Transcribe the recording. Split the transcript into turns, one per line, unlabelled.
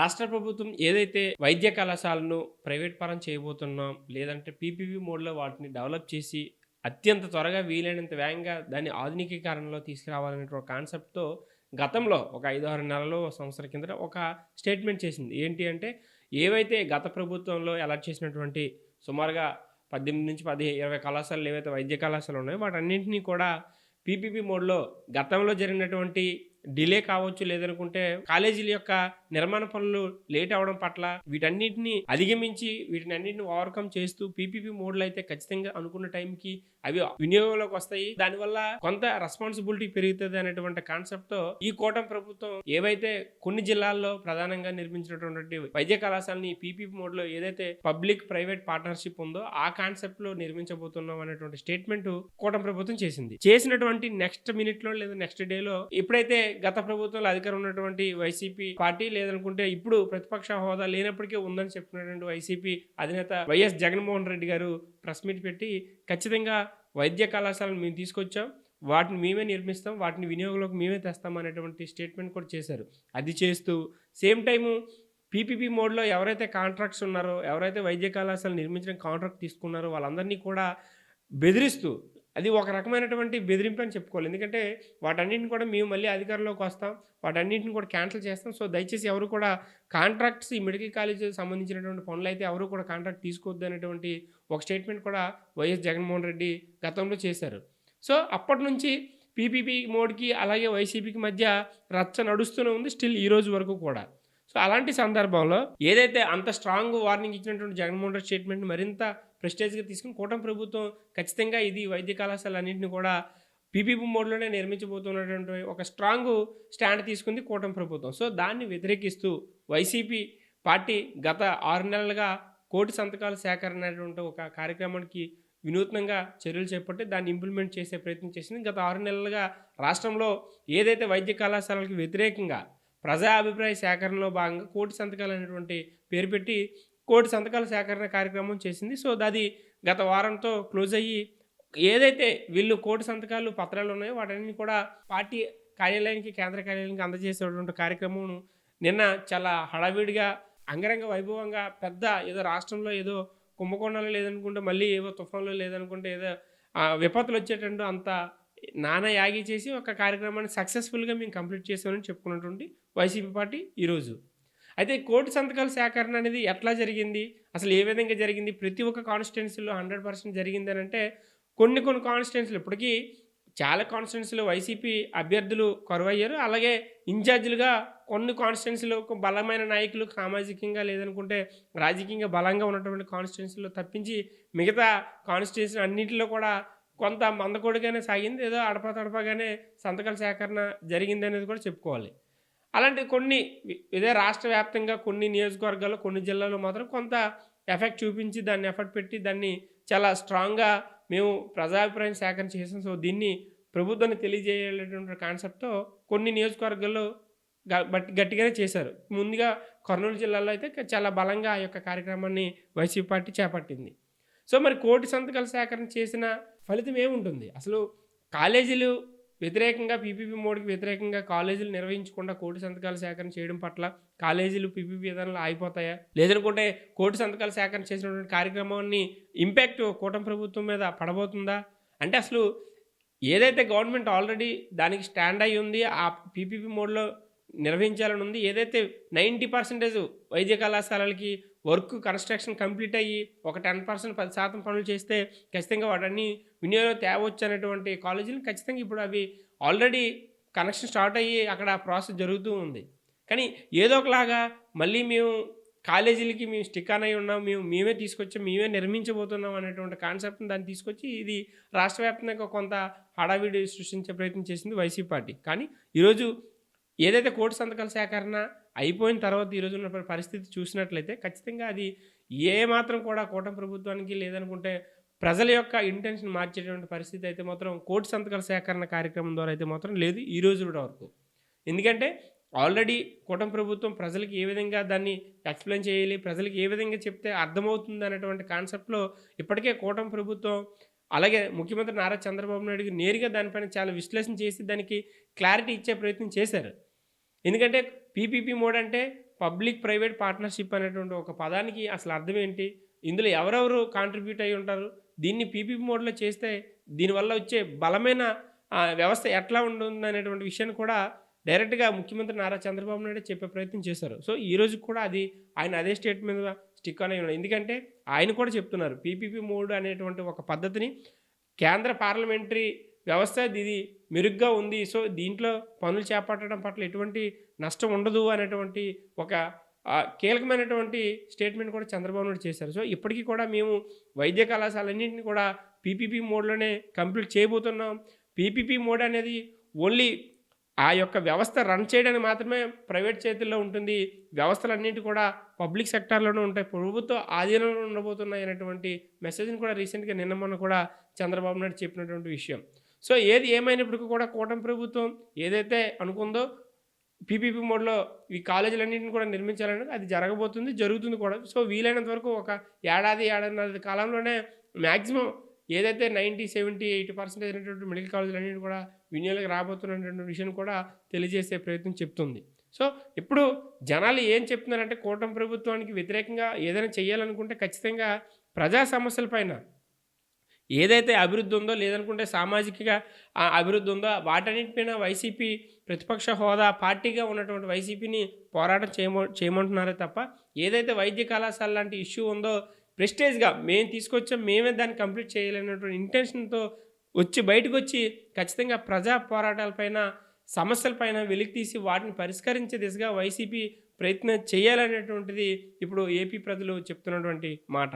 రాష్ట్ర ప్రభుత్వం ఏదైతే వైద్య కళాశాలను ప్రైవేట్ పరం చేయబోతున్నాం లేదంటే పీపీపీ మోడ్లో వాటిని డెవలప్ చేసి అత్యంత త్వరగా వీలైనంత వేగంగా దాన్ని ఆధునికీకరణలో తీసుకురావాలనే ఒక కాన్సెప్ట్తో గతంలో ఒక ఐదు ఆరు నెలలు ఒక సంవత్సరం కింద ఒక స్టేట్మెంట్ చేసింది. ఏంటి అంటే ఏవైతే గత ప్రభుత్వంలో అలర్ట్ చేసినటువంటి సుమారుగా పద్దెనిమిది నుంచి పది ఇరవై కళాశాలలు ఏవైతే వైద్య కళాశాలలు ఉన్నాయో వాటన్నింటినీ కూడా పీపీపీ మోడ్లో గతంలో జరిగినటువంటి డిలే కావచ్చు లేదనుకుంటే కాలేజీల యొక్క నిర్మాణ పనులు లేట్ అవడం పట్ల వీటన్నిటిని అధిగమించి వీటిని అన్నింటిని ఓవర్కమ్ చేస్తూ పీపీపీ మోడ్లో అయితే ఖచ్చితంగా అనుకున్న టైంకి అవి వినియోగంలోకి వస్తాయి దానివల్ల కొంత రెస్పాన్సిబిలిటీ పెరుగుతుంది అనేటువంటి కాన్సెప్ట్తో ఈ కూటమి ప్రభుత్వం ఏవైతే కొన్ని జిల్లాల్లో ప్రధానంగా నిర్మించినటువంటి వైద్య కళాశాలని పీపీపీ మోడ్లో ఏదైతే పబ్లిక్ ప్రైవేట్ పార్ట్నర్షిప్ ఉందో ఆ కాన్సెప్ట్లో నిర్మించబోతున్నాం అనేటువంటి స్టేట్మెంట్ కూటమి ప్రభుత్వం చేసింది. చేసినటువంటి నెక్స్ట్ మినిట్లో లేదా నెక్స్ట్ డే లో ఎప్పుడైతే గత ప్రభుత్వంలో అధికారం ఉన్నటువంటి వైసీపీ పార్టీ లేదనుకుంటే ఇప్పుడు ప్రతిపక్ష హోదా లేనప్పటికీ ఉందని చెప్పినటువంటి వైసీపీ అధినేత వైఎస్ జగన్మోహన్ రెడ్డి గారు ప్రెస్ మీట్ పెట్టి ఖచ్చితంగా వైద్య కళాశాలను మేము తీసుకొచ్చాం. వాటిని మేమే నిర్మిస్తాం. వాటిని వినియోగంలోకి మేమే తెస్తాం అనేటువంటి స్టేట్మెంట్ కూడా చేశారు. అది చేస్తూ సేమ్ టైము పీపీపీ మోడ్లో ఎవరైతే కాంట్రాక్ట్స్ ఉన్నారో ఎవరైతే వైద్య కళాశాల నిర్మించిన కాంట్రాక్ట్ తీసుకున్నారో వాళ్ళందరినీ కూడా బెదిరిస్తూ అది ఒక రకమైనటువంటి బెదిరింపు అని చెప్పుకోవాలి. ఎందుకంటే వాటన్నింటిని కూడా మేము మళ్ళీ అధికారంలోకి వస్తాం. వాటన్నింటిని కూడా క్యాన్సిల్ చేస్తాం. సో దయచేసి ఎవరు కూడా కాంట్రాక్ట్స్ ఈ మెడికల్ కాలేజ్ సంబంధించినటువంటి పనులు అయితే ఎవరు కూడా కాంట్రాక్ట్ తీసుకోవద్దు అనేటువంటి ఒక స్టేట్మెంట్ కూడా వైఎస్ జగన్మోహన్ రెడ్డి గతంలో చేశారు. సో అప్పటి నుంచి పీపీపీ మోడ్కి అలాగే వైసీపీకి మధ్య రచ్చ నడుస్తూనే ఉంది స్టిల్ ఈ రోజు వరకు కూడా. సో అలాంటి సందర్భంలో ఏదైతే అంత స్ట్రాంగ్ వార్నింగ్ ఇచ్చినటువంటి జగన్మోహన్ రెడ్డి స్టేట్మెంట్ మరింత ప్రెస్టేజ్గా తీసుకుని కూటమి ప్రభుత్వం ఖచ్చితంగా ఇది వైద్య కళాశాల అన్నింటిని కూడా పీపీపీ మోడ్లోనే నిర్మించబోతున్నటువంటి ఒక స్ట్రాంగ్ స్టాండ్ తీసుకుంది కూటమి ప్రభుత్వం. సో దాన్ని వ్యతిరేకిస్తూ వైసీపీ పార్టీ గత ఆరు నెలలుగా కోటి సంతకాల సేకరణ అనేటువంటి ఒక కార్యక్రమానికి వినూత్నంగా చర్యలు చేపట్టి దాన్ని ఇంప్లిమెంట్ చేసే ప్రయత్నం చేసింది. గత ఆరు నెలలుగా రాష్ట్రంలో ఏదైతే వైద్య కళాశాలలకు వ్యతిరేకంగా ప్రజా అభిప్రాయ సేకరణలో భాగంగా కోటి సంతకాలు అనేటువంటి పేరు పెట్టి కోటి సంతకాల సేకరణ కార్యక్రమం చేసింది. సో అది గత వారంతో క్లోజ్ అయ్యి ఏదైతే వీళ్ళు కోటి సంతకాలు పత్రాలు ఉన్నాయో వాటన్ని కూడా పార్టీ కార్యాలయానికి కేంద్ర కార్యాలయానికి అందజేసేటువంటి కార్యక్రమం నిన్న చాలా హడావిడిగా అంగరంగ వైభవంగా పెద్ద ఏదో రాష్ట్రంలో ఏదో కుంభకోణంలో లేదనుకుంటే మళ్ళీ ఏవో తుఫాన్లో లేదనుకుంటే ఏదో విపత్తులు వచ్చేటట్టు అంత నానా యాగి చేసి ఒక కార్యక్రమాన్ని సక్సెస్ఫుల్గా మేము కంప్లీట్ చేసామని చెప్పుకున్నటువంటి వైసీపీ పార్టీ ఈరోజు. అయితే కోటి సంతకాల సేకరణ అనేది ఎట్లా జరిగింది? అసలు ఏ విధంగా జరిగింది? ప్రతి ఒక్క కాన్స్టిట్యున్సీలో హండ్రెడ్ పర్సెంట్ జరిగింది అని అంటే కొన్ని కొన్ని కాన్స్టిట్యున్సీలు ఇప్పటికీ చాలా కాన్స్టిట్యున్సీలో వైసీపీ అభ్యర్థులు కరువయ్యారు. అలాగే ఇన్ఛార్జీలుగా కొన్ని కాన్స్టిట్యున్సీలో బలమైన నాయకులు సామాజికంగా లేదనుకుంటే రాజకీయంగా బలంగా ఉన్నటువంటి కాన్స్టిట్యున్సీలో తప్పించి మిగతా కాన్స్టిట్యున్సీ అన్నింటిలో కూడా కొంత మందకొడిగానే సాగింది. ఏదో అడపా తడపగానే సంతకాల సేకరణ జరిగింది అనేది కూడా చెప్పుకోవాలి. అలాంటి కొన్ని ఇదే రాష్ట్ర వ్యాప్తంగా కొన్ని నియోజకవర్గాల్లో కొన్ని జిల్లాల్లో మాత్రం కొంత ఎఫెక్ట్ చూపించి దాన్ని ఎఫర్ట్ పెట్టి దాన్ని చాలా స్ట్రాంగ్గా మేము ప్రజాభిప్రాయం సేకరణ చేసాం. సో దీన్ని ప్రభుత్వాన్ని తెలియజేయాలనేటువంటి కాన్సెప్ట్తో కొన్ని నియోజకవర్గాల్లో బట్ గట్టిగానే చేశారు. ముందుగా కర్నూలు జిల్లాలో అయితే చాలా బలంగా ఆ యొక్క కార్యక్రమాన్ని వైసీపీ పార్టీ చేపట్టింది. సో మరి కోటి సంతకాల సేకరణ చేసిన ఫలితం ఏముంటుంది? అసలు కాలేజీలు వ్యతిరేకంగా పీపీపీ మోడ్కి వ్యతిరేకంగా కాలేజీలు నిర్వహించకుండా కోటి సంతకాల సేకరణ చేయడం పట్ల కాలేజీలు పీపీపీ విధానాలు ఆగిపోతాయా? లేదనుకుంటే కోటి సంతకాల సేకరణ చేసినటువంటి కార్యక్రమాన్ని ఇంపాక్ట్ కూటమి ప్రభుత్వం మీద పడబోతుందా? అంటే అసలు ఏదైతే గవర్నమెంట్ ఆల్రెడీ దానికి స్టాండ్ అయి ఉంది ఆ పీపీపీ మోడ్లో నిర్వహించాలని ఉంది ఏదైతే నైంటీ పర్సెంటేజ్ వైద్య కళాశాలలకి వర్క్ కన్స్ట్రక్షన్ కంప్లీట్ అయ్యి ఒక టెన్ పర్సెంట్ పది శాతం పనులు చేస్తే ఖచ్చితంగా వాటన్ని వినియోగం తేవచ్చు అనేటువంటి కాలేజీలు ఖచ్చితంగా ఇప్పుడు అవి ఆల్రెడీ కనెక్షన్ స్టార్ట్ అయ్యి అక్కడ ప్రాసెస్ జరుగుతూ ఉంది. కానీ ఏదో ఒకలాగా మళ్ళీ మేము కాలేజీలకి మేము స్టిక్ ఆన్ అయి ఉన్నాం మేము మేమే తీసుకొచ్చాం మేమే నిర్మించబోతున్నాం అనేటువంటి కాన్సెప్ట్ని దాన్ని తీసుకొచ్చి ఇది రాష్ట్ర వ్యాప్తంగా కొంత హడావిడి సృష్టించే ప్రయత్నం చేసింది వైసీపీ పార్టీ. కానీ ఈరోజు ఏదైతే కోటి సంతకాల సేకరణ అయిపోయిన తర్వాత ఈరోజు ఉన్న పరిస్థితి చూసినట్లయితే ఖచ్చితంగా అది ఏ మాత్రం కూడా కూటమి ప్రభుత్వానికి లేదనుకుంటే ప్రజల యొక్క ఇంటెన్షన్ మార్చేటువంటి పరిస్థితి అయితే మాత్రం కోటి సంతకాల సేకరణ కార్యక్రమం ద్వారా అయితే మాత్రం లేదు ఈ రోజు వరకు. ఎందుకంటే ఆల్రెడీ కూటమి ప్రభుత్వం ప్రజలకు ఏ విధంగా దాన్ని ఎక్స్ప్లెయిన్ చేయాలి ప్రజలకు ఏ విధంగా చెప్తే అర్థమవుతుంది అనేటువంటి కాన్సెప్ట్లో ఇప్పటికే కూటమి ప్రభుత్వం అలాగే ముఖ్యమంత్రి నారా చంద్రబాబు నాయుడు నేరుగా దానిపైన చాలా విశ్లేషణ చేసి దానికి క్లారిటీ ఇచ్చే ప్రయత్నం చేశారు. ఎందుకంటే పీపీపీ మోడ్ అంటే పబ్లిక్ ప్రైవేట్ పార్ట్నర్షిప్ అనేటువంటి ఒక పదానికి అసలు అర్థం ఏంటి? ఇందులో ఎవరెవరు కాంట్రిబ్యూట్ అయి ఉంటారు? దీన్ని పీపీపీ మోడ్లో చేస్తే దీనివల్ల వచ్చే బలమైన వ్యవస్థ ఎట్లా ఉంటుంది అనేటువంటి విషయాన్ని కూడా డైరెక్ట్గా ముఖ్యమంత్రి నారా చంద్రబాబు నాయుడు చెప్పే ప్రయత్నం చేశారు. సో ఈ రోజు కూడా అది ఆయన అదే స్టేట్ మీద స్టిక్ అనే ఉన్నారు. ఎందుకంటే ఆయన కూడా చెప్తున్నారు పీపీపీ మోడ్ అనేటువంటి ఒక పద్ధతిని కేంద్ర పార్లమెంటరీ వ్యవస్థ ఇది మెరుగ్గా ఉంది. సో దీంట్లో పనులు చేపట్టడం పట్ల ఎటువంటి నష్టం ఉండదు అనేటువంటి ఒక కీలకమైనటువంటి స్టేట్మెంట్ కూడా చంద్రబాబు నాయుడు చేశారు. సో ఇప్పటికీ కూడా మేము వైద్య కళాశాలన్నింటినీ కూడా పీపీపీ మోడ్లోనే కంప్లీట్ చేయబోతున్నాం. పీపీపీ మోడ్ అనేది ఓన్లీ ఆ యొక్క వ్యవస్థ రన్ చేయడానికి మాత్రమే ప్రైవేట్ చేతుల్లో ఉంటుంది. వ్యవస్థలన్నింటి కూడా పబ్లిక్ సెక్టార్లోనే ఉంటాయి. ప్రభుత్వ ఆధీనంలో ఉండబోతున్నాయి అనేటువంటి మెసేజ్ని కూడా రీసెంట్గా నిన్న మొన్న కూడా చంద్రబాబు నాయుడు చెప్పినటువంటి విషయం. సో ఏది ఏమైనప్పటికీ కూడా కూటమి ప్రభుత్వం ఏదైతే అనుకుందో పీపీపీ మోడ్లో ఈ కాలేజీలన్నింటిని కూడా నిర్మించాలని అది జరగబోతుంది జరుగుతుంది కూడా. సో వీలైనంత వరకు ఒక ఏడాది ఏడాదిన్నర కాలంలోనే మ్యాక్సిమం ఏదైతే నైంటీ సెవెంటీ ఎయిటీ పర్సెంటేజ్ అనేటువంటి మెడికల్ కాలేజీలన్నింటినీ కూడా వినియోగం రాబోతున్నటువంటి విషయం కూడా తెలియజేసే ప్రయత్నం చెప్తుంది. సో ఇప్పుడు జనాలు ఏం చెప్తున్నారంటే కూటమి ప్రభుత్వానికి వ్యతిరేకంగా ఏదైనా చేయాలనుకుంటే ఖచ్చితంగా ప్రజా సమస్యలపైన ఏదైతే అభివృద్ధి ఉందో లేదనుకుంటే సామాజికంగా అభివృద్ధి ఉందో వాటన్నిటిపైన వైసీపీ ప్రతిపక్ష హోదా పార్టీగా ఉన్నటువంటి వైసీపీని పోరాటం చేయమో చేయమంటున్నారే తప్ప ఏదైతే వైద్య కళాశాల లాంటి ఇష్యూ ఉందో ప్రెస్టేజ్గా మేము తీసుకొచ్చాం మేమే దాన్ని కంప్లీట్ చేయలేనటువంటి ఇంటెన్షన్తో వచ్చి బయటకు వచ్చి ఖచ్చితంగా ప్రజా పోరాటాలపైన సమస్యలపైన వెలికి తీసి వాటిని పరిష్కరించే దిశగా వైసీపీ ప్రయత్నం చేయాలనేటువంటిది ఇప్పుడు ఏపీ ప్రజలు చెప్తున్నటువంటి మాట.